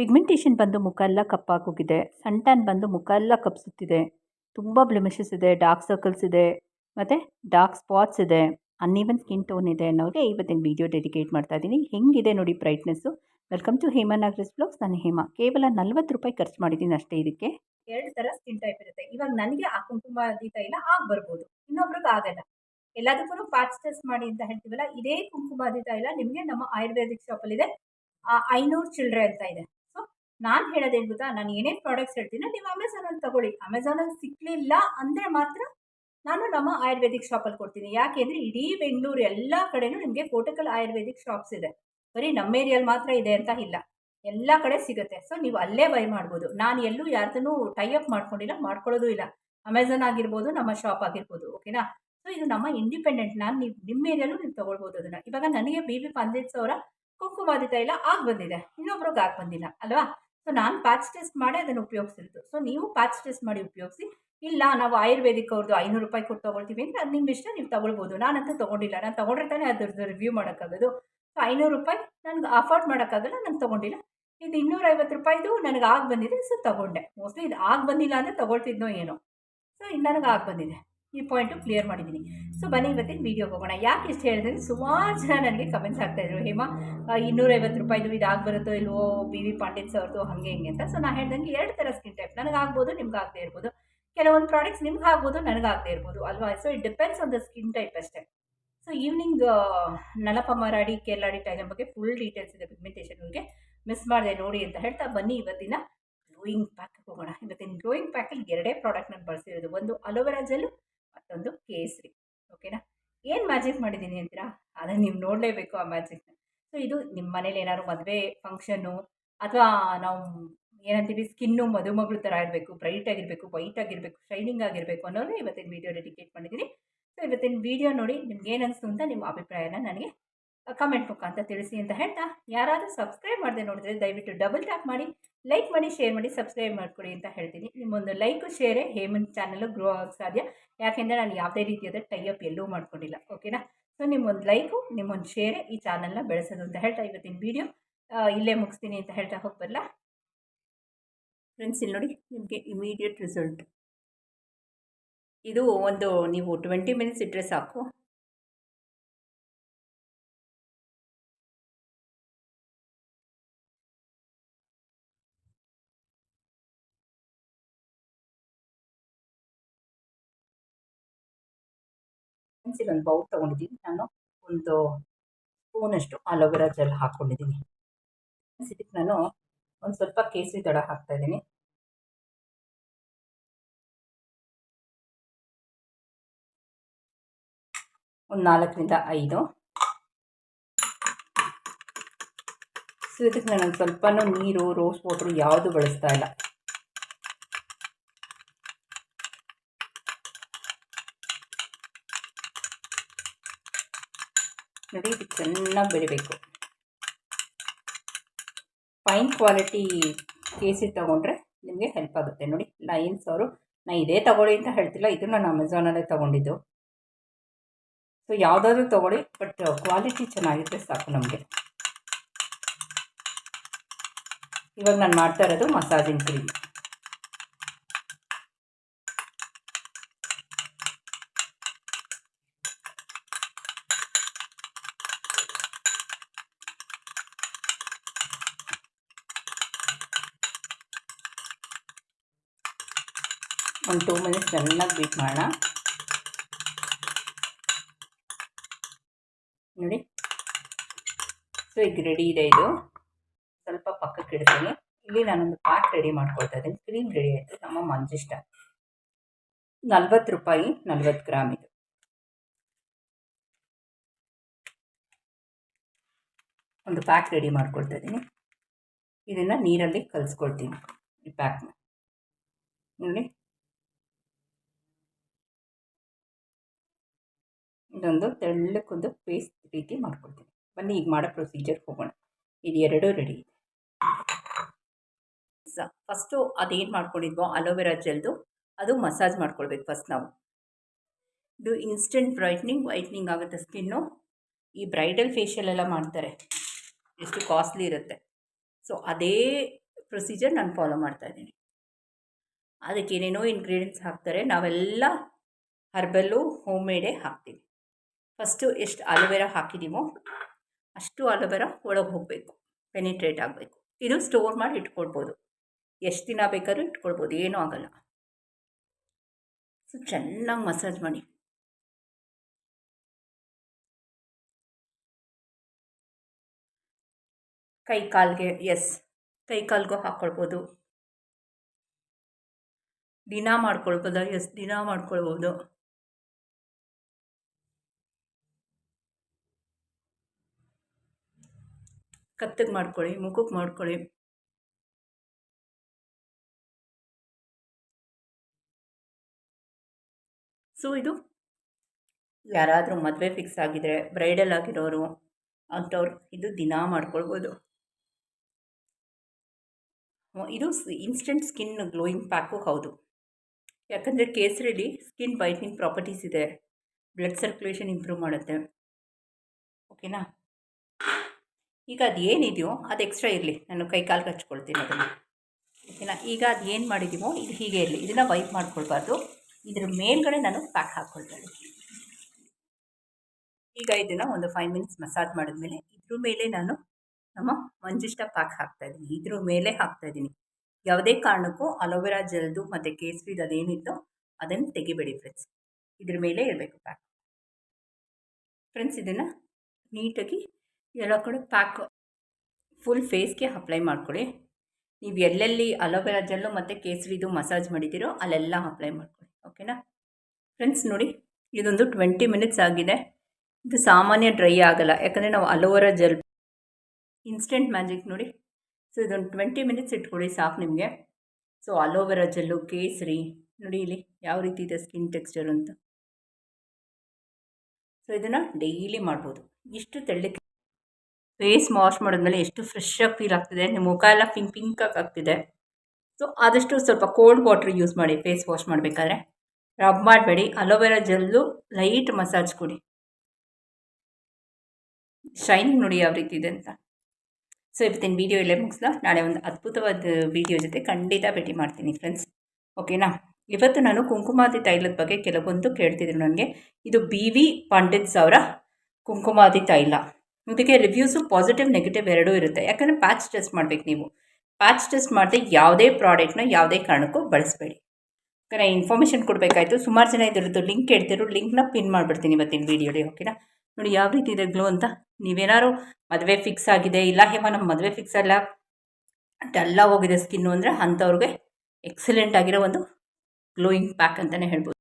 Pigmentation ಬಂದು ಮುಖ ಎಲ್ಲ ಕಪ್ಪಾಗೋಗಿದೆ. ಸನ್ ಟ್ಯಾನ್ ಬಂದು ಮುಖ ಎಲ್ಲ ಕಪ್ಸುತ್ತಿದೆ. ತುಂಬ ಬ್ಲೆಮಿಷಸ್ ಇದೆ ಡಾರ್ಕ್ ಸರ್ಕಲ್ಸ್ ಇದೆ, ಮತ್ತು ಡಾರ್ಕ್ ಸ್ಪಾಟ್ಸ್ ಇದೆ. ಅನ್ಈವನ್ ಸ್ಕಿನ್ ಟೋನ್ ಇದೆ ಅನ್ನೋರಿಗೆ ಇವತ್ತಿನ ವಿಡಿಯೋ ಡೆಡಿಕೇಟ್ ಮಾಡ್ತಾ ಇದ್ದೀನಿ. ಹೆಂಗಿದೆ ನೋಡಿ brightness welcome to Hema Nagaresh blogs ನಾನು ಹೇಮಾ. ಕೇವಲ ನಲ್ವತ್ತು ರೂಪಾಯಿ ಖರ್ಚು ಮಾಡಿದ್ದೀನಿ ಅಷ್ಟೇ ಇದಕ್ಕೆ. ಎರಡು ಥರ ಸ್ಕಿನ್ ಟೈಪ್ ಇರುತ್ತೆ. ಇವಾಗ ನನಗೆ ಆ ಕುಂಕುಮಾದಿ ತೈಲ ಆಗಿ ಬರ್ಬೋದು. ಇನ್ನೊಬ್ರಿಗೆ ಆಗಲ್ಲ. ಎಲ್ಲದಕ್ಕೂ ಪ್ಯಾಚ್ ಟೆಸ್ಟ್ ಮಾಡಿ ಅಂತ ಹೇಳ್ತೀವಲ್ಲ, ಇದೇ ಕುಂಕುಮಾದಿ ತೈಲ ನಿಮಗೆ ನಮ್ಮ ಆಯುರ್ವೇದಿಕ್ ಶಾಪಲ್ಲಿದೆ ಐನೂರು ಚಿಲ್ಡ್ರೆ ಅಂತ ಇದೆ. ನಾನು ಹೇಳೋದೇನು ಗೊತ್ತಾ? ನಾನು ಏನೇನು ಪ್ರಾಡಕ್ಟ್ಸ್ ಹೇಳ್ತೀನಿ ನೀವು ಅಮೆಝಾನಲ್ಲಿ ತಗೊಳ್ಳಿ. ಅಮೆಝಾನಲ್ಲಿ ಸಿಕ್ಕಲಿಲ್ಲ ಅಂದರೆ ಮಾತ್ರ ನಾನು ನಮ್ಮ ಆಯುರ್ವೇದಿಕ್ ಶಾಪಲ್ಲಿ ಕೊಡ್ತೀನಿ. ಯಾಕೆಂದರೆ ಇಡೀ ಬೆಂಗಳೂರು ಎಲ್ಲ ಕಡೆನೂ ನಿಮಗೆ ಕೋಟಕಲ್ ಆಯುರ್ವೇದಿಕ್ ಶಾಪ್ಸ್ ಇದೆ. ಬರೀ ನಮ್ಮ ಏರಿಯಲ್ಲಿ ಮಾತ್ರ ಇದೆ ಅಂತ ಇಲ್ಲ. ಎಲ್ಲ ಕಡೆ ಸಿಗುತ್ತೆ. ಸೊ ನೀವು ಅಲ್ಲೇ ಬೈ ಮಾಡ್ಬೋದು. ನಾನು ಎಲ್ಲೂ ಯಾರ್ದನ್ನೂ ಟೈ ಅಪ್ ಮಾಡ್ಕೊಂಡಿಲ್ಲ, ಮಾಡ್ಕೊಳ್ಳೋದು ಇಲ್ಲ. ಅಮೆಝಾನ್ ಆಗಿರ್ಬೋದು, ನಮ್ಮ ಶಾಪ್ ಆಗಿರ್ಬೋದು ಓಕೆನಾ ಸೊ ಇದು ನಮ್ಮ ಇಂಡಿಪೆಂಡೆಂಟ್ ನಾನು ನೀವು ನಿಮ್ಮ ಏರಿಯಲ್ಲೂ ನೀವು ತೊಗೊಳ್ಬೋದು ಅದನ್ನು. ಇವಾಗ ನನಗೆ ಬಿ ಬಿ ಪಂದಿತ್ ಸಾವಿರ ಕುಂಕುಮಾದಿ ತೈಲ ಆಗಿ ಬಂದಿದೆ. ಇನ್ನೊಬ್ರಿಗೆ ಆಗಿ ಬಂದಿಲ್ಲ, ಅಲ್ವಾ? ಸೊ ನಾನು ಪ್ಯಾಚ್ ಟೆಸ್ಟ್ ಮಾಡಿ ಅದನ್ನು ಉಪಯೋಗಿಸಿದ್ದು. ಸೊ ನೀವು ಪ್ಯಾಚ್ ಟೆಸ್ಟ್ ಮಾಡಿ ಉಪಯೋಗಿಸಿ. ಇಲ್ಲ, ನಾವು ಆಯುರ್ವೇದಿಕ್ ಅವ್ರದ್ದು ಐನೂರು ರೂಪಾಯಿ ಕೊಟ್ಟು ತೊಗೊಳ್ತೀವಿ ಅಂದರೆ ಅದು ನಿಮ್ಮ ಇಷ್ಟ ನೀವು ತೊಗೊಳ್ಬೋದು. ನಾನಂತೂ ತೊಗೊಂಡಿಲ್ಲ. ನಾನು ತೊಗೊಂಡ್ರೆ ತಾನೇ ಅದ್ರದ್ದು ರಿವ್ಯೂ ಮಾಡೋಕ್ಕಾಗೋದು. ಸೊ ಐನೂರು ರೂಪಾಯಿ ನನಗೆ ಅಫೋರ್ಡ್ ಮಾಡೋಕ್ಕಾಗಲ್ಲ, ನಾನು ತೊಗೊಂಡಿಲ್ಲ. ಇದು ಇನ್ನೂರೈವತ್ತು ರೂಪಾಯಿದು ನನಗೆ ಆಗಿ ಬಂದಿದೆ, ಸೊ, ತೊಗೊಂಡೆ. ಮೋಸ್ಟ್ಲಿ ಇದು ಆಗಿ ಬಂದಿಲ್ಲ ಅಂದರೆ ತೊಗೊಳ್ತಿದ್ನೋ ಏನೋ. ಸೊ ಇದು ನನಗೆ ಆಗಿ ಬಂದಿದೆ. ಈ ಪಾಯಿಂಟು ಕ್ಲಿಯರ್ ಮಾಡಿದ್ದೀನಿ ಸೊ ಬನ್ನಿ ಇವತ್ತಿನ ವೀಡಿಯೋಗೆ ಹೋಗೋಣ. ಯಾಕೆ ಇಷ್ಟು ಹೇಳಿದ್ರೆ ಸುಮಾರು ಜನ ನನಗೆ ಕಮೆಂಟ್ಸ್ ಆಗ್ತಾಯಿದ್ರು ಹೇಮಾ ಇನ್ನೂರೈವತ್ತು ರೂಪಾಯಿದು ಇದು ಆಗ್ಬರುತ್ತೋ ಇಲ್ವೋ ಬಿ ವಿ ಪಾಂಡಿತ್ ಅವ್ರದ್ದು ಹಾಗೆ ಹಿಂಗೆ ಅಂತ. ಸೊ ನಾನು ಹೇಳ್ದಂಗೆ ಎರಡು ಥರ ಸ್ಕಿನ್ ಟೈಪ್ ನನಗೆ ಆಗ್ಬೋದು ನಿಮ್ಗೆ ಆಗ್ತಾ ಇರ್ಬೋದು. ಕೆಲವೊಂದು ಪ್ರಾಡಕ್ಟ್ಸ್ ನಿಮ್ಗೆ ಆಗ್ಬೋದು ನನಗಾಗದೇ ಇರ್ಬೋದು ಅಲ್ವಾ? So it depends on the skin type ಅಷ್ಟೇ. ಸೊ ಈವ್ನಿಂಗ್ ನಲಪ ಮರಾಡಿ, ಕೇರಳಾಡಿ ಟೈಲರ್ ಬಗ್ಗೆ ಫುಲ್ ಡೀಟೇಲ್ಸ್ ಇದೆ ಪಿಗ್ಮೆಂಟೇಷನ್ಗೆ ಮಿಸ್ ಮಾಡಿದೆ ನೋಡಿ ಅಂತ ಹೇಳ್ತಾ ಬನ್ನಿ ಇವತ್ತಿನ ಗ್ಲೋಯಿಂಗ್ ಪ್ಯಾಕ್ ಹೋಗೋಣ. ಇವತ್ತಿನ ಗ್ಲೋಯಿಂಗ್ ಪ್ಯಾಕಲ್ಲಿ ಎರಡೇ ಪ್ರಾಡಕ್ಟ್ ನಾನು ಬಳಸಿರೋದು ಒಂದು ಅಲೋವೆರಾ ಜೆಲ್ ಮತ್ತೊಂದು ಕೇಸರಿ ಓಕೆನಾ ಏನು ಮ್ಯಾಜಿಕ್ ಮಾಡಿದ್ದೀನಿ ಅಂತೀರಾ? ಅದನ್ನು ನೀವು ನೋಡಲೇಬೇಕು ಆ ಮ್ಯಾಜಿಕ್ನ ಸೊ ಇದು ನಿಮ್ಮ ಮನೇಲಿ ಏನಾದ್ರು ಮದುವೆ ಫಂಕ್ಷನ್ನು ಅಥವಾ ನಾವು ಏನಂತೀವಿ ಸ್ಕಿನ್ನು ಮದುಮಗಳು ಥರ ಇರಬೇಕು ಬ್ರೈಟ್ ಆಗಿರಬೇಕು ವೈಟ್ ಆಗಿರಬೇಕು ಶೈನಿಂಗ್ ಆಗಿರಬೇಕು ಅನ್ನೋದು ಇವತ್ತಿನ ವೀಡಿಯೋ ಡೆಡಿಕೇಟ್ ಮಾಡಿದ್ದೀನಿ ಸೊ ಇವತ್ತಿನ ವೀಡಿಯೋ ನೋಡಿ ನಿಮ್ಗೆ ಏನು ಅನಿಸ್ತು ಅಂತ ನಿಮ್ಮ ಅಭಿಪ್ರಾಯನ ನನಗೆ ಕಮೆಂಟ್ ಮುಖಾಂತರ ತಿಳಿಸಿ ಅಂತ ಹೇಳ್ತಾ. ಯಾರಾದರೂ ಸಬ್ಸ್ಕ್ರೈಬ್ ಮಾಡದೆ ನೋಡಿದ್ರೆ ದಯವಿಟ್ಟು ಡಬಲ್ ಟ್ಯಾಪ್ ಮಾಡಿ ಲೈಕ್ ಮಾಡಿ ಶೇರ್ ಮಾಡಿ ಸಬ್ಸ್ಕ್ರೈಬ್ ಮಾಡಿಕೊಡಿ ಅಂತ ಹೇಳ್ತೀನಿ. ನಿಮ್ಮೊಂದು ಲೈಕು ಶೇರೇ ಹೇಮಂತ್ ಚಾನಲ್ ಗ್ರೋ ಆಗೋಕ್ಕೆ ಸಾಧ್ಯ. ಯಾಕೆಂದರೆ ನಾನು ಯಾವುದೇ ರೀತಿಯಾದ ಟೈಅಪ್ ಎಲ್ಲೂ ಮಾಡ್ಕೊಂಡಿಲ್ಲ. ಓಕೆನಾ ಸೊ ನಿಮ್ಮೊಂದು ಲೈಕು ನಿಮ್ಮೊಂದು ಶೇರೇ ಈ ಚಾನಲ್ನ ಬೆಳೆಸೋದು ಅಂತ ಹೇಳ್ತಾ ಇವತ್ತಿನ ವೀಡಿಯೋ ಇಲ್ಲೇ ಮುಗಿಸ್ತೀನಿ ಅಂತ ಹೇಳ್ತಾ ಹೋಗ್ಬಲ್ಲ ಫ್ರೆಂಡ್ಸ್ ಇಲ್ಲಿ ನೋಡಿ ನಿಮಗೆ ಇಮಿಡಿಯೇಟ್ ರಿಸಲ್ಟ್ ಇದು ಒಂದು ನೀವು ಟ್ವೆಂಟಿ ಮಿನಿಟ್ಸ್ ಇಟ್ಟರೆ ಸಾಕು. ಫ್ರೆಂಡ್ಸ್ ಒಂದು ಬೌಲ್ ತೊಗೊಂಡಿದ್ದೀನಿ. ನಾನು ಒಂದು ಸ್ಪೂನಷ್ಟು ಅಲೋವೆರಾ ಜೆಲ್ ಹಾಕ್ಕೊಂಡಿದ್ದೀನಿ ಇದಕ್ಕೆ ನಾನು ಒಂದು ಸ್ವಲ್ಪ ಕೇಸರಿ ತಡ ಹಾಕ್ತಾ ಇದ್ದೀನಿ. ಒಂದು ನಾಲ್ಕರಿಂದ ಐದು. ಸೊ ಇದಕ್ಕೆ ನಾನು ಒಂದು ಸ್ವಲ್ಪನೂ ನೀರು, ರೋಸ್ ವಾಟ್ರು ಯಾವುದು ಬಳಸ್ತಾ ಇಲ್ಲ. ನೋಡಿ, ಇದು ಚೆನ್ನಾಗಿ ಬೆಳಿಬೇಕು. ಫೈನ್ ಕ್ವಾಲಿಟಿ ಕೇಸಿ ತೊಗೊಂಡ್ರೆ ನಿಮಗೆ ಹೆಲ್ಪ್ ಆಗುತ್ತೆ. ನೋಡಿ ಲೈನ್ಸ್ ಅವರು ನಾ ಇದೇ ತೊಗೊಳ್ಳಿ ಅಂತ ಹೇಳ್ತಿಲ್ಲ, ಇದು ನಾನು ಅಮೆಝಾನಲ್ಲೇ ತೊಗೊಂಡಿದ್ದು. ಸೊ ಯಾವುದಾದ್ರೂ ತೊಗೊಳ್ಳಿ ಬಟ್ ಕ್ವಾಲಿಟಿ ಚೆನ್ನಾಗಿದ್ದರೆ ಸಾಕು ನಮಗೆ. ಇವಾಗ ನಾನು ಮಾಡ್ತಾ ಇರೋದು ಮಸಾಜಿಂಗ್ ಕ್ರೀಮ್. ಒಂದು ಟೂ ಮಿನಿಟ್ಸ್ ಚೆನ್ನಾಗಿ ಬೀಟ್ ಮಾಡೋಣ ನೋಡಿ. ಸೊ ಈಗ ರೆಡಿ ಇದೆ ಇದು. ಸ್ವಲ್ಪ ಪಕ್ಕಕ್ಕೆ ಇಡ್ತೀನಿ. ಇಲ್ಲಿ ನಾನೊಂದು ಪ್ಯಾಕ್ ರೆಡಿ ಮಾಡ್ಕೊಳ್ತಾ ಇದ್ದೀನಿ. ಕ್ರೀಮ್ ರೆಡಿ ಆಯಿತು. ನಮ್ಮ ಮಂಜಿಷ್ಟ ನಲ್ವತ್ತು ರೂಪಾಯಿ ನಲ್ವತ್ತು ಗ್ರಾಮ್ ಇದು. ಒಂದು ಪ್ಯಾಕ್ ರೆಡಿ ಮಾಡ್ಕೊಳ್ತಾ ಇದ್ದೀನಿ. ಇದನ್ನು ನೀರಲ್ಲಿ ಕಲಿಸ್ಕೊಳ್ತೀನಿ. ಈ ಪ್ಯಾಕ್ನ ನೋಡಿ. ಇದೊಂದು ತೆಳ್ಳಕ್ಕೊಂದು ಪೇಸ್ಟ್ ರೀತಿ ಮಾಡ್ಕೊಳ್ತೀನಿ. ಬನ್ನಿ, ಈಗ ಮಾಡೋ ಪ್ರೊಸೀಜರ್ ಹೋಗೋಣ. ಇದು ಎರಡೂ ರೆಡಿ ಇದೆ. ಫಸ್ಟು ಅದೇನು ಮಾಡ್ಕೊಂಡಿದ್ವೋ ಅಲೋವೆರಾ ಜೆಲ್ದು ಅದು ಮಸಾಜ್ ಮಾಡ್ಕೊಳ್ಬೇಕು ಫಸ್ಟ್ ನಾವು. ಇದು ಇನ್ಸ್ಟೆಂಟ್ ಬ್ರೈಟ್ನಿಂಗ್ ವೈಟ್ನಿಂಗ್ ಆಗುತ್ತೆ ಸ್ಕಿನ್ನು ಈ ಬ್ರೈಡಲ್ ಫೇಶಿಯಲ್ ಎಲ್ಲ ಮಾಡ್ತಾರೆ. ಎಷ್ಟು ಕಾಸ್ಟ್ಲಿ ಇರುತ್ತೆ. ಸೊ ಅದೇ ಪ್ರೊಸೀಜರ್ ನಾನು ಫಾಲೋ ಮಾಡ್ತಾ ಇದ್ದೀನಿ. ಅದಕ್ಕೆ ಏನೇನೋ ಇಂಗ್ರೀಡಿಯೆಂಟ್ಸ್ ಹಾಕ್ತಾರೆ. ನಾವೆಲ್ಲ ಹರ್ಬಲ್ಲು ಹೋಮ್ ಮೇಡೇ ಹಾಕ್ತೀವಿ. ಫಸ್ಟು ಎಷ್ಟು ಅಲೋವೆರಾ ಹಾಕಿದ್ದೀವೋ ಅಷ್ಟು ಅಲೋವೆರಾ ಒಳಗೆ ಹೋಗಬೇಕು ಪೆನಿಟ್ರೇಟ್ ಆಗಬೇಕು. ಇದು ಸ್ಟೋರ್ ಮಾಡಿ ಇಟ್ಕೊಳ್ಬೋದು. ಎಷ್ಟು ದಿನ ಬೇಕಾದ್ರೂ ಇಟ್ಕೊಳ್ಬೋದು, ಏನೂ ಆಗಲ್ಲ. ಸೊ ಚೆನ್ನಾಗಿ ಮಸಾಜ್ ಮಾಡಿ. ಕೈ ಕಾಲಿಗೆ ಎಸ್ ಕೈ ಕಾಲ್ಗೂ ಹಾಕ್ಕೊಳ್ಬೋದು ದಿನ ಮಾಡ್ಕೊಳ್ಬೋದು? ಎಸ್ ದಿನ ಮಾಡ್ಕೊಳ್ಬೋದು. ಕತ್ತಿಗೆ ಮಾಡ್ಕೊಳ್ಳಿ ಮುಖಕ್ಕೆ ಮಾಡ್ಕೊಳ್ಳಿ. ಸೊ ಇದು ಯಾರಾದರೂ ಮದುವೆ ಫಿಕ್ಸ್ ಆಗಿದ್ರೆ ಬ್ರೈಡಲ್ ಆಗಿರೋರು, ಅಂಥವ್ರು ಇದು ದಿನ ಮಾಡ್ಕೊಳ್ಬೋದು. ಇದು ಇನ್ಸ್ಟೆಂಟ್ ಸ್ಕಿನ್ ಗ್ಲೋಯಿಂಗ್ ಪ್ಯಾಕು ಹೌದು. ಯಾಕಂದರೆ ಕೇಸರಿಲಿ ಸ್ಕಿನ್ ವೈಟ್ನಿಂಗ್ ಪ್ರಾಪರ್ಟೀಸ್ ಇದೆ. ಬ್ಲಡ್ ಸರ್ಕ್ಯುಲೇಷನ್ ಇಂಪ್ರೂವ್ ಮಾಡುತ್ತೆ. ಓಕೆನಾ ಈಗ ಅದು ಏನಿದೆಯೋ ಅದು ಎಕ್ಸ್ಟ್ರಾ ಇರಲಿ. ನಾನು ಕೈ ಕಾಲು ಕಚ್ಕೊಳ್ತೀನಿ ಅದನ್ನು. ಓಕೆನಾ? ಈಗ ಅದು ಏನು ಮಾಡಿದ್ದೀವೋ ಇದು ಹೀಗೆ ಇರಲಿ. ಇದನ್ನು ವೈಪ್ ಮಾಡ್ಕೊಳ್ಬಾರ್ದು. ಇದ್ರ ಮೇಲ್ಗಡೆ ನಾನು ಪ್ಯಾಕ್ ಹಾಕ್ಕೊಳ್ತೇನೆ. ಈಗ ಇದನ್ನು ಒಂದು ಫೈವ್ ಮಿನಿಟ್ಸ್ ಮಸಾಜ್ ಮಾಡಿದ್ಮೇಲೆ ಇದ್ರ ಮೇಲೆ ನಾನು ನಮ್ಮ ಮಂಜಿಷ್ಟ ಪ್ಯಾಕ್ ಹಾಕ್ತಾ ಇದ್ದೀನಿ. ಇದ್ರ ಮೇಲೆ ಹಾಕ್ತಾ ಇದ್ದೀನಿ. ಯಾವುದೇ ಕಾರಣಕ್ಕೂ ಅಲೋವೆರಾ ಜೆಲ್ದು ಮತ್ತು ಕೇಸರಿದು ಅದೇನಿತ್ತೋ ಅದನ್ನು ತೆಗಿಬೇಡಿ ಫ್ರೆಂಡ್ಸ್ ಇದ್ರ ಮೇಲೆ ಇರಬೇಕು ಪ್ಯಾಕ್ ಫ್ರೆಂಡ್ಸ್ ಇದನ್ನು ನೀಟಾಗಿ ಎಲ್ಲ ಕಡೆ ಪ್ಯಾಕ್ ಫುಲ್ ಫೇಸ್ಗೆ ಅಪ್ಲೈ ಮಾಡ್ಕೊಳ್ಳಿ. ನೀವು ಎಲ್ಲೆಲ್ಲಿ ಅಲೋವೆರಾ ಜೆಲ್ಲು ಮತ್ತು ಕೇಸರಿದು ಮಸಾಜ್ ಮಾಡಿದ್ದೀರೋ ಅಲ್ಲೆಲ್ಲ ಅಪ್ಲೈ ಮಾಡ್ಕೊಳ್ಳಿ ಓಕೆನಾ ಫ್ರೆಂಡ್ಸ್ ನೋಡಿ, ಇದೊಂದು ಟ್ವೆಂಟಿ ಮಿನಿಟ್ಸ್ ಆಗಿದೆ. ಇದು ಸಾಮಾನ್ಯ ಡ್ರೈ ಆಗಲ್ಲ, ಯಾಕಂದರೆ ನಾವು aloe vera gel instant magic ನೋಡಿ. ಸೊ ಇದೊಂದು ಟ್ವೆಂಟಿ ಮಿನಿಟ್ಸ್ ಇಟ್ಕೊಳ್ಳಿ, ಸಾಕು ನಿಮಗೆ. ಸೊ ಅಲೋವೆರಾ ಜೆಲ್ಲು ಕೇಸರಿ, ನೋಡಿ ಇಲ್ಲಿ ಯಾವ ರೀತಿ ಇದೆ ಸ್ಕಿನ್ ಟೆಕ್ಸ್ಚರ್ ಅಂತ. ಸೊ ಇದನ್ನು ಡೈಲಿ ಮಾಡ್ಬೋದು. ಇಷ್ಟು ತೆಳ್ಳಕ್ಕೆ ಫೇಸ್ ವಾಶ್ ಮಾಡಿದ್ಮೇಲೆ ಎಷ್ಟು ಫ್ರೆಶ್ ಆಗಿ ಫೀಲ್ ಆಗ್ತಿದೆ. ನಿಮ್ಮ ಮುಖ ಎಲ್ಲ ಪಿಂಕ್ ಪಿಂಕಾಗಿ ಆಗ್ತಿದೆ. ಸೊ ಆದಷ್ಟು ಸ್ವಲ್ಪ ಕೋಲ್ಡ್ ವಾಟ್ರ್ ಯೂಸ್ ಮಾಡಿ ಫೇಸ್ ವಾಶ್ ಮಾಡಬೇಕಾದ್ರೆ. ರಬ್ ಮಾಡಬೇಡಿ. Aloe vera gel light massage ಕೊಡಿ. ಶೈನಿಂಗ್ ನೋಡಿ ಯಾವ ರೀತಿ ಇದೆ ಅಂತ. ಸೊ ಇವತ್ತಿನ ವೀಡಿಯೋ ಇಲ್ಲೇ ಮುಗಿಸ್ಲಾ ನಾಳೆ ಒಂದು ಅದ್ಭುತವಾದ ವೀಡಿಯೋ ಜೊತೆ ಖಂಡಿತ ಭೇಟಿ ಮಾಡ್ತೀನಿ ಫ್ರೆಂಡ್ಸ್ ಓಕೆನಾ ಇವತ್ತು ನಾನು ಕುಂಕುಮಾದಿ ತೈಲದ ಬಗ್ಗೆ ಕೆಲವೊಂದು ಕೇಳ್ತಿದ್ರು ನನಗೆ. ಇದು ಬಿ ವಿ ಪಂಡಿತ್ ಅವರ ಕುಂಕುಮಾದಿ ತೈಲ. ಇದಕ್ಕೆ ರಿವ್ಯೂಸು ಪಾಸಿಟಿವ್ ನೆಗೆಟಿವ್ ಎರಡೂ ಇರುತ್ತೆ. ಯಾಕಂದರೆ ಪ್ಯಾಚ್ ಟೆಸ್ಟ್ ಮಾಡಬೇಕು ನೀವು. ಪ್ಯಾಚ್ ಟೆಸ್ಟ್ ಮಾಡದೆ ಯಾವುದೇ ಪ್ರಾಡಕ್ಟ್ನ ಯಾವುದೇ ಕಾರಣಕ್ಕೂ ಬಳಸಬೇಡಿ. ಯಾಕಂದರೆ ಇನ್ಫಾರ್ಮೇಷನ್ ಕೊಡಬೇಕಾಯ್ತು. ಸುಮಾರು ಜನ ಇದ್ರದ್ದು ಲಿಂಕ್ ಹೇಳ್ತಿರು ಲಿಂಕ್ನ ಪಿನ್ ಮಾಡಿಬಿಡ್ತೀನಿ ಇವತ್ತಿನ ವೀಡಿಯೋಲಿ ಓಕೆನಾ? ನೋಡಿ ಯಾವ ರೀತಿ ಇದೆ ಗ್ಲೋ ಅಂತ. ನೀವೇನಾದ್ರು ಮದುವೆ ಫಿಕ್ಸ್ ಆಗಿದೆ, ಇಲ್ಲ ಹೇಮ ನಮ್ಮ ಮದುವೆ ಫಿಕ್ಸ್ ಅಲ್ಲ ಡಲ್ಲ ಹೋಗಿದೆ ಸ್ಕಿನ್ನು ಅಂದರೆ ಅಂಥವ್ರಿಗೆ ಎಕ್ಸಲೆಂಟ್ ಆಗಿರೋ ಒಂದು ಗ್ಲೋಯಿಂಗ್ ಪ್ಯಾಕ್ ಅಂತಲೇ ಹೇಳ್ಬೋದು.